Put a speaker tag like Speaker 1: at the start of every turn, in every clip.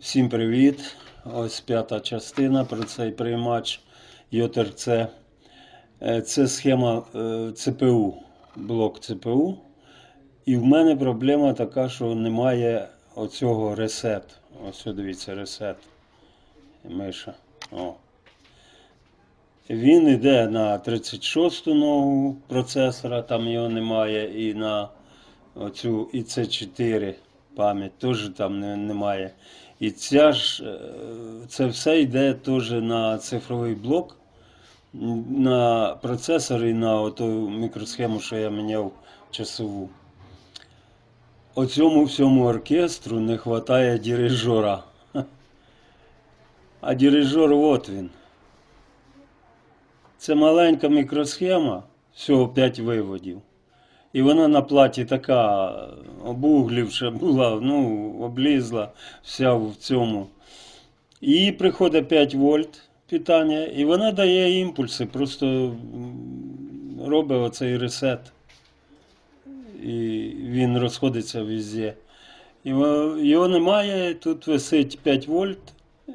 Speaker 1: Всім привіт! Ось п'ята частина про цей приймач ЙОТРЦ. Е, Це схема е, ЦПУ, блок ЦПУ. І в мене проблема така, що немає оцього ресет. Ось дивіться, ресет. Миша. О. Він йде на 36-ту ногу процесора, там його немає, і на оцю IC4 пам'ять теж там не- немає. І ця ж, е, це все йде теж на цифровий блок, на процесор і на оту мікросхему, що я міняв часову. Оцьому всьому оркестру не вистачає дирижера. Ха. А дирижер от він. Це маленька мікросхема, всього 5 виводів. І вона на платі така обуглівша була, ну, облізла вся в цьому. І приходить 5 вольт питання, і вона дає імпульси, просто робить оцей ресет. І він розходиться везде. Його немає, тут висить 5 вольт,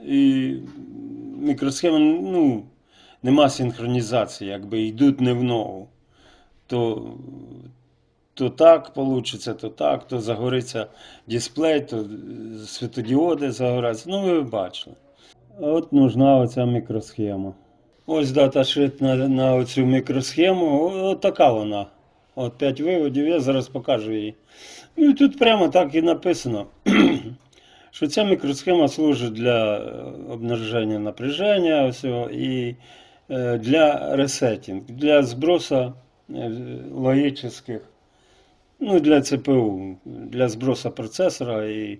Speaker 1: і мікросхема, ну, нема синхронізації, якби йдуть не в ногу. То, то так вийде, то так, то загориться дисплей, то світодіоди загоряться. Ну, ви бачили. От нужна оця мікросхема. Ось даташит на, на оцю мікросхему. От така вона. От 5 виводів, я зараз покажу її. Ну і тут прямо так і написано, що ця мікросхема служить для е, обнаруження напряження всього, і е, для ресетінг, для збросу е, логічних, ну для ЦПУ, для збросу процесора і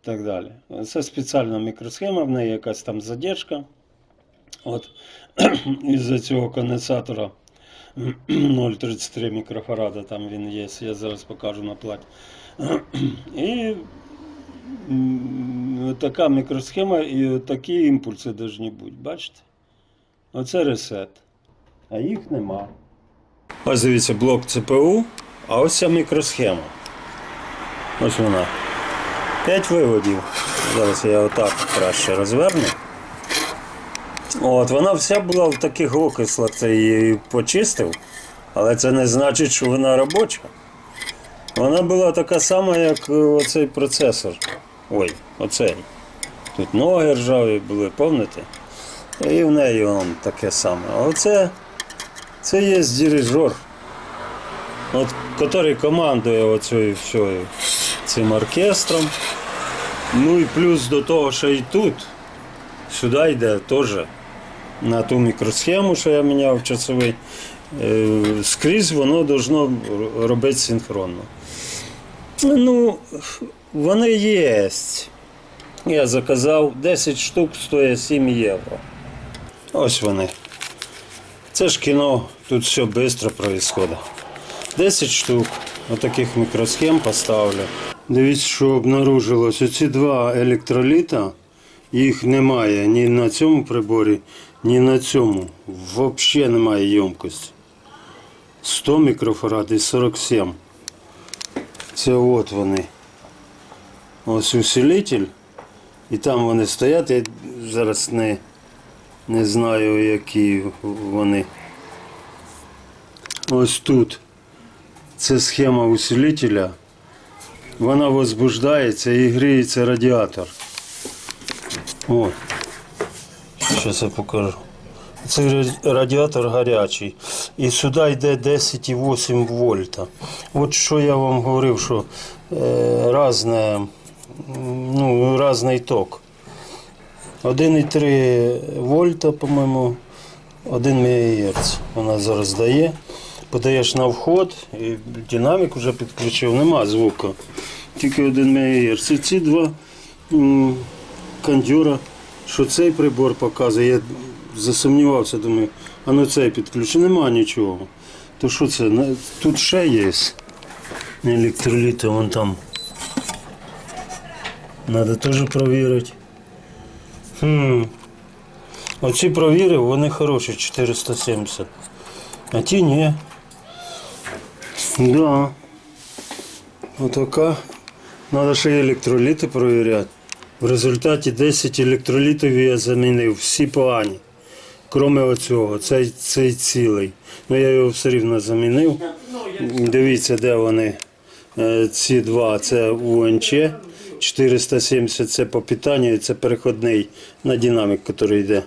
Speaker 1: так далі. Це спеціальна мікросхема, в неї якась там задержка. От із-за цього конденсатора 0,33 мікрофарада там він є, я зараз покажу на платі. І така мікросхема і такі імпульси повинні бути, бачите? Оце ресет. А їх нема. Ось дивіться блок ЦПУ, а ось ця мікросхема. Ось вона. П'ять виводів. Зараз я отак краще розверну. От, вона вся була в таких окислах, це її почистив, але це не значить, що вона робоча. Вона була така сама, як е, оцей процесор. Ой, оцей. Тут ноги ржаві були, пам'ятаєте? І в неї он таке саме. А оце це є дирижер, от, який командує оцею всьою цим оркестром. Ну і плюс до того, що і тут, сюди йде теж на ту мікросхему, що я міняв часовий. е, Скрізь воно должно робити синхронно. Ну, вони є. Я заказав 10 штук стоїть 7 євро. Ось вони. Це ж кіно, тут все швидко відбувається. 10 штук отаких мікросхем поставлю. Дивіться, що обнаружилось. Оці два електроліта, їх немає ні на цьому приборі, ні на цьому. Взагалі немає ємкості. 100 мікрофарад і 47. Це от вони. Ось усилитель. І там вони стоять. Я зараз не, не знаю, які вони. Ось тут. Це схема усилителя. Вона возбуждається і гріється радіатор. О. Зараз я покажу. Це радіатор гарячий. І сюди йде 10,8 вольта. От що я вам говорив, що е, разне, ну, разний ток. 1,3 вольта, по-моєму, 1 МГц. Вона зараз дає. Подаєш на вход, і динамік вже підключив, нема звуку. Тільки 1 МГц. І ці два кондюра, що цей прибор показує, я засумнівався, думаю, а ну цей підключу, нема нічого. То що це? Тут ще є електроліти, вон там. Треба теж перевірити. Хм. Оці провірив, вони хороші, 470. А ті ні. Да. Отака. Треба ще електроліти перевіряти. В результаті 10 електролітів я замінив, всі погані. Кроме оцього, цей, цей цілий. Ну я його все рівно замінив. Дивіться, де вони. Е, Ці два це УНЧ. 470 це по питанню, це переходний на динамік, який йде.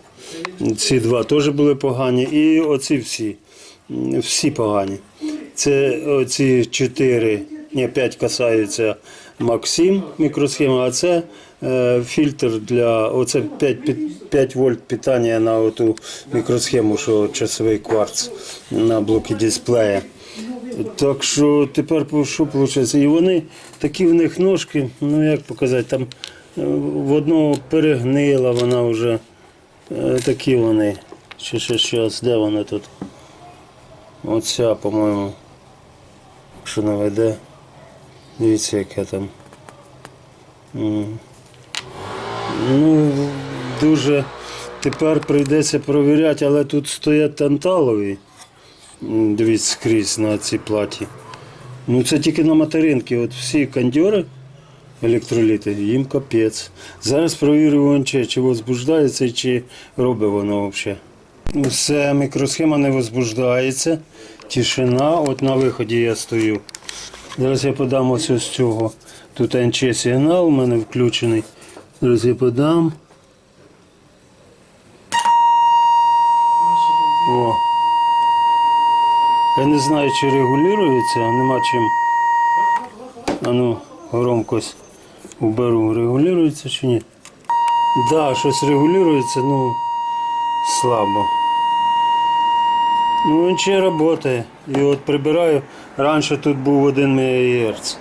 Speaker 1: Ці два теж були погані. І оці всі. Всі погані. Це оці 4, ні, 5 касаються Максим мікросхема, а це е, фільтр для оце 5, під- 5 вольт питання на оту мікросхему, що часовий кварц на блокі дисплея. Так що тепер що виходить? І вони такі в них ножки, ну як показати, там е, в одного перегнила вона вже. е, Такі вони. Ще ще щас, де вона тут? Оця, по-моєму. Якщо наведе. Дивіться, яке там. Ну, дуже тепер прийдеться провіряти, але тут стоять танталові. Дивіться скрізь на цій платі. Ну це тільки на материнки. От всі кондьори електроліти, їм капець. Зараз провірю ОНЧ, чи возбуждається, чи робить воно взагалі. Все, мікросхема не возбуждається. Тишина, от на виході я стою. Зараз я подам ось з цього. Тут НЧ сигнал у мене включений. Зараз я подам. О. Я не знаю, чи регулюється, нема чим. А ну, громкость уберу, регулюється чи ні? Да, щось регулюється, ну слабо. Ну він ще працює. І от прибираю. Раніше тут був 1 МГц.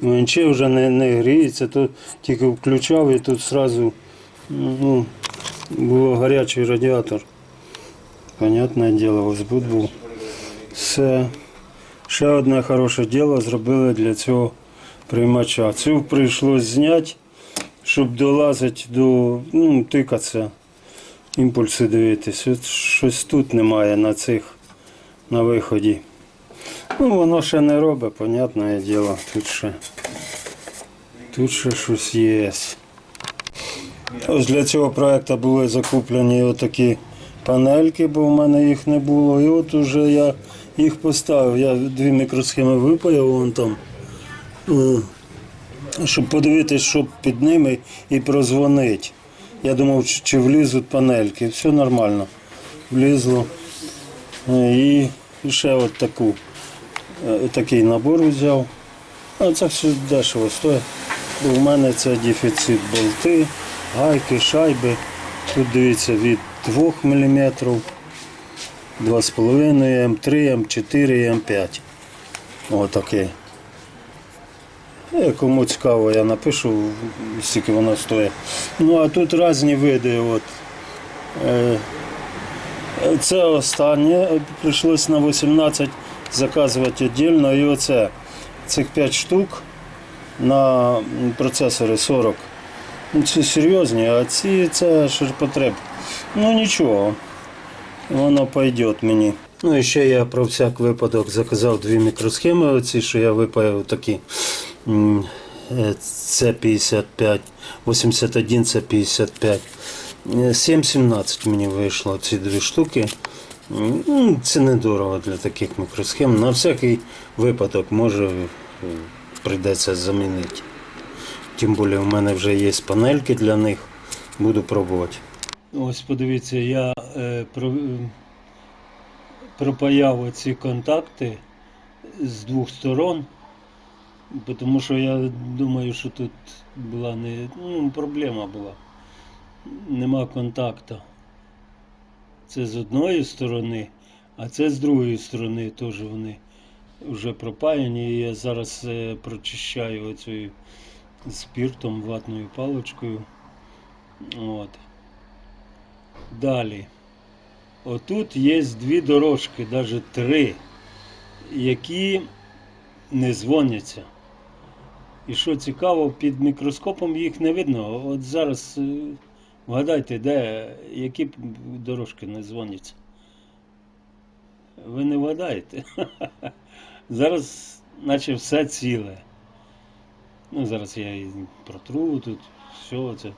Speaker 1: Ну, він ще вже не, не гріється, тут тільки включав і тут одразу ну, було гарячий радіатор. Понятне діло, збут був. Все. Ще одне хороше діло зробили для цього приймача. Цю прийшлось зняти, щоб долазити до, ну, тикатися, імпульси дивитись. От щось тут немає на цих, на виході. Ну, воно ще не робить, понятне діло. Тут ще, тут ще щось є. Ось для цього проекту були закуплені отакі панельки, бо в мене їх не було. І от уже я їх поставив. Я дві мікросхеми випаяв вон там. Е, Щоб подивитися, що під ними і прозвонити. Я думав, чи- влізуть панельки. Все нормально. Влізло. Е, І ще от таку, е, такий набор взяв. А це все дешево стоїть. Бо в мене це дефіцит болти, гайки, шайби. Тут дивіться від 2 мм, 2,5 М3, М4, М5. Отакий. Е, Кому цікаво, я напишу, скільки воно стоїть. Ну а тут різні види. От. Е, Це останнє. Прийшлось на 18 заказувати віддільно. І оце цих 5 штук на процесори 40. Ну, Ці серйозні, а ці це ширпотреб. Ну нічого, воно пойде мені. Ну і ще я про всяк випадок заказав дві мікросхеми, оці, що я випаяв такі. М, е, Це 55, 81 це 55. Е, 7,17 мені вийшло ці дві штуки. Ну, Це недорого для таких мікросхем. На всякий випадок може е, прийдеться замінити. Тим більше в мене вже є панельки для них. Буду пробувати. Ось подивіться, я е, про, е, пропаяв оці контакти з двох сторон, тому що я думаю, що тут була не ну, проблема була. Нема контакту. Це з одної сторони, а це з другої сторони теж вони вже пропаяні. І я зараз е, прочищаю оцею спіртом, ватною паличкою. От. Далі. Отут є дві дорожки, навіть три, які не дзвоняться. І що цікаво, під мікроскопом їх не видно. От зараз е, вгадайте, де, які дорожки не дзвоняться. Ви не вгадаєте. Зараз, наче все ціле. Ну, зараз я і протру тут що це?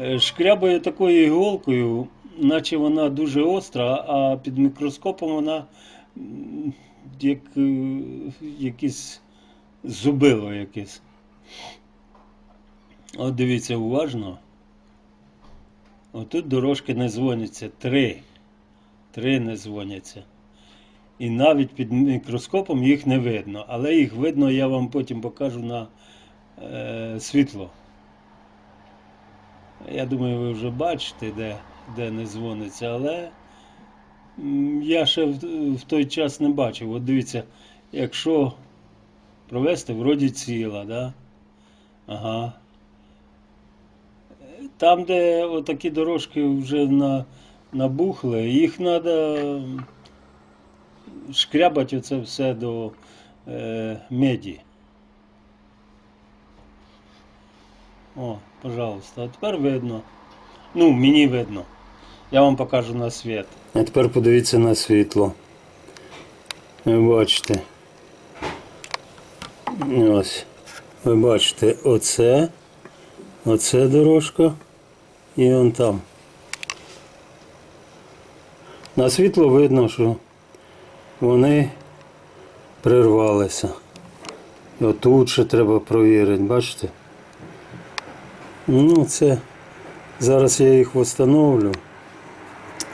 Speaker 1: Е, Шкрябає такою іголкою, наче вона дуже остра, а під мікроскопом вона як е, якесь зубило якесь. От дивіться уважно. Отут дорожки не дзвоняться. Три. Три не дзвоняться. І навіть під мікроскопом їх не видно. Але їх видно, я вам потім покажу на е, світло. Я думаю, ви вже бачите, де, де не дзвониться, але я ще в, в той час не бачив. От дивіться, якщо провести, вроді ціла, да? Ага. Там, де отакі дорожки вже на, набухли, їх треба шкрябати оце все до е, меді. О, пожалуйста, а тепер видно. Ну, мені видно. Я вам покажу на світ. А тепер подивіться на світло. Ви бачите. Ось. Ви бачите, оце, оце дорожка і он там. На світло видно, що вони прирвалися. І отут ще треба провірити, бачите? Ну, це зараз я їх встановлю.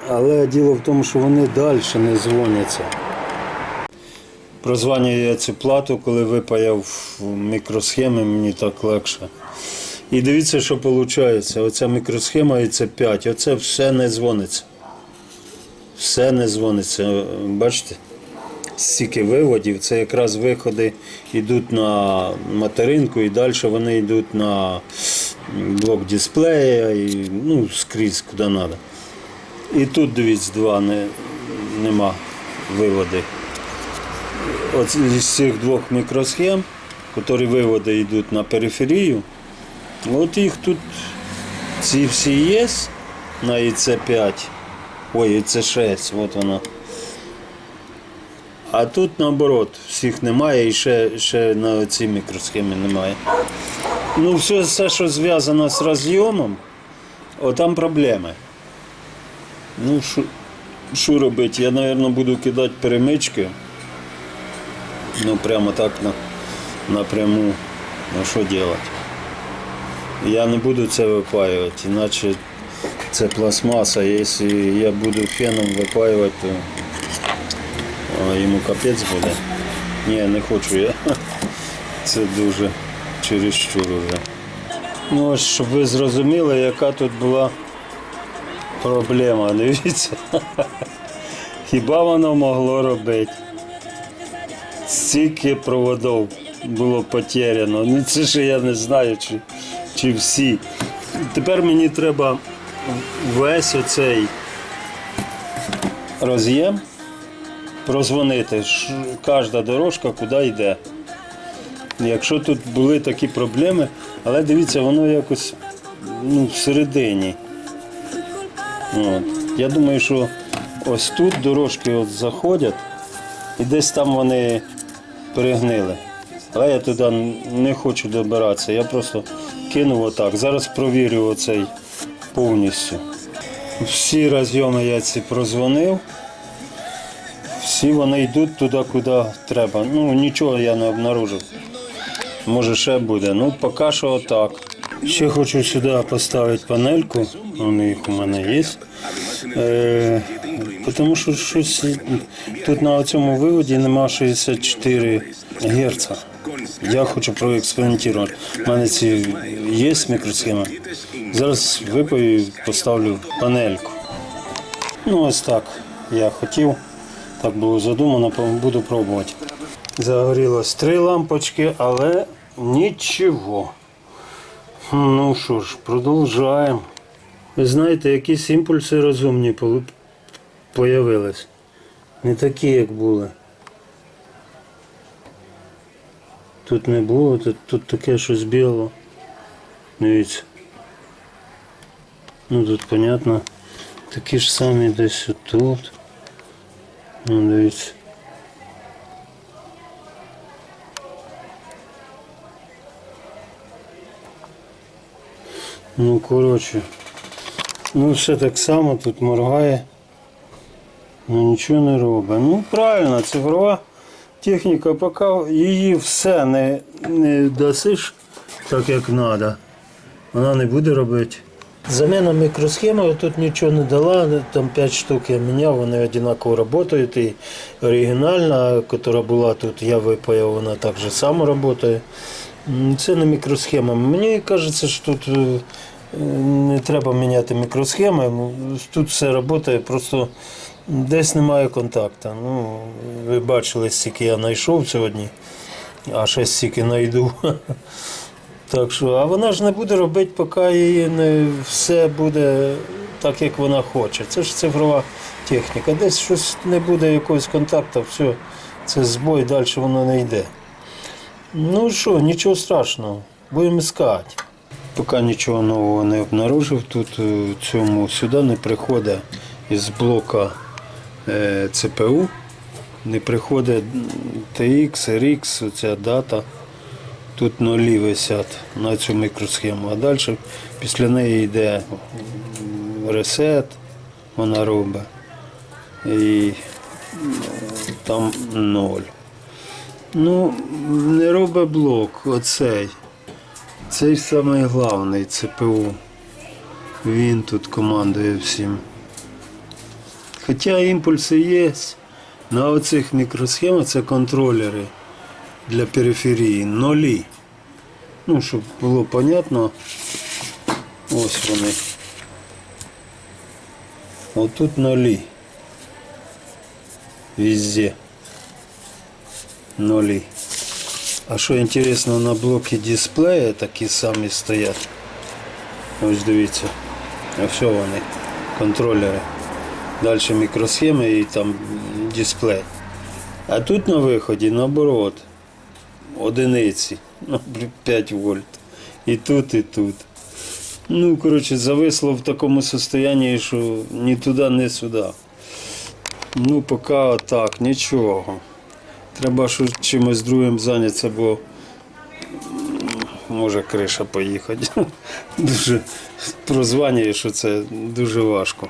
Speaker 1: Але діло в тому, що вони далі не дзвоняться. Прозванюю я цю плату, коли випаяв мікросхеми, мені так легше. І дивіться, що виходить. Оця мікросхема і це 5. Оце все не дзвониться. Все не дзвониться. Bачите? Стільки виводів, це якраз виходи йдуть на материнку і далі вони йдуть на блок дисплея і ну, скрізь куди треба. І тут, дивіться, два не, нема виводи. З цих двох мікросхем, які виводи йдуть на периферію, от їх тут ці всі є на ІЦ5, ой, ІЦ6, от вона. А тут наоборот, всіх немає і ще, ще на цій мікросхемі немає. Ну, все, все що зв'язано з розйомом, о, там проблеми. Ну, що робити? Я, мабуть, буду кидати перемички. Ну, прямо так на, напряму. Ну, що робити? Я не буду це випаювати, іначе це пластмаса. Якщо я буду феном випаювати, то йому капець буде. Ні, не хочу я. Це дуже чересчур уже. Ну ось, щоб ви зрозуміли, яка тут була проблема. Дивіться. Хіба воно могло робити? Стільки проводів було потеряно. Ну це ж я не знаю, чи, чи всі. Тепер мені треба весь оцей роз'єм прозвонити. Кожна дорожка куди йде. Якщо тут були такі проблеми, але дивіться, воно якось ну, всередині. От. Я думаю, що ось тут дорожки от заходять і десь там вони перегнили. Але я туди не хочу добиратися. Я просто кинув отак. Зараз провірю оцей повністю. Всі розйоми я ці прозвонив. Всі вони йдуть туди, куди треба. Ну нічого я не обнаружив. Може ще буде. Ну поки що отак. Ще хочу сюди поставити панельку. Вони їх у мене є. Е, тому що щось тут на цьому виводі нема 64 Гц. Я хочу проекспериментувати. У мене ці є мікросхема. Зараз випаю і поставлю панельку. Ну ось так я хотів. Так було задумано, буду пробувати. Загорілось три лампочки, але нічого. Ну що ж, продовжаємо. Ви знаєте, якісь імпульси розумні появились. Не такі, як були. Тут не було, тут, тут таке щось біло. Дивіться. Ну тут, понятно, такі ж самі десь отут. Ну, дивіться. Ну, коротше. Ну, все так само тут моргає. Ну нічого не робить. Ну, правильно, цифрова техніка, поки її все не, не дасиш так, як треба. Вона не буде робити. Заміна мікросхеми тут нічого не дала, там 5 штук я міняв, вони однаково працюють. І оригінальна, яка була тут, я випаяв, вона так же само працює. Це не мікросхема. Мені кажеться, що тут е, не треба міняти мікросхеми. Тут все працює, просто десь немає контакту. Ну, ви бачили, скільки я знайшов сьогодні, а ще стільки знайду. Так що, а вона ж не буде робити, поки її не все буде так, як вона хоче. Це ж цифрова техніка. Десь щось не буде якогось контакту, все, це збой, далі воно не йде. Ну що, нічого страшного, будемо іскати. Поки нічого нового не обнаружив, тут е, цьому сюди не приходить із блока ЦПУ, не приходить TX, RX, оця дата. Тут нулі висять на цю мікросхему, а далі після неї йде ресет, вона робить. І там ноль. Ну, не робить блок, оцей. Цей самий головний ЦПУ. Він тут командує всім. Хоча імпульси є. На оцих мікросхемах це контролери для периферії нолі. Ну, щоб було понятно. Ось вони. Отут нолі. Везде. Нолі. А що інтересно, на блокі дисплея такі самі стоять. Ось дивіться. Ось вони. Контролери. Далі мікросхеми і там дисплей. А тут на виході наоборот. Одиниці. Ну, 5 вольт. І тут, і тут. Ну, коротше, зависло в такому состоянні, що ні туди, ні сюди. Ну, поки отак, нічого. Треба що чимось другим зайнятися, бо може криша поїхати. Дуже прозвання, що це дуже важко.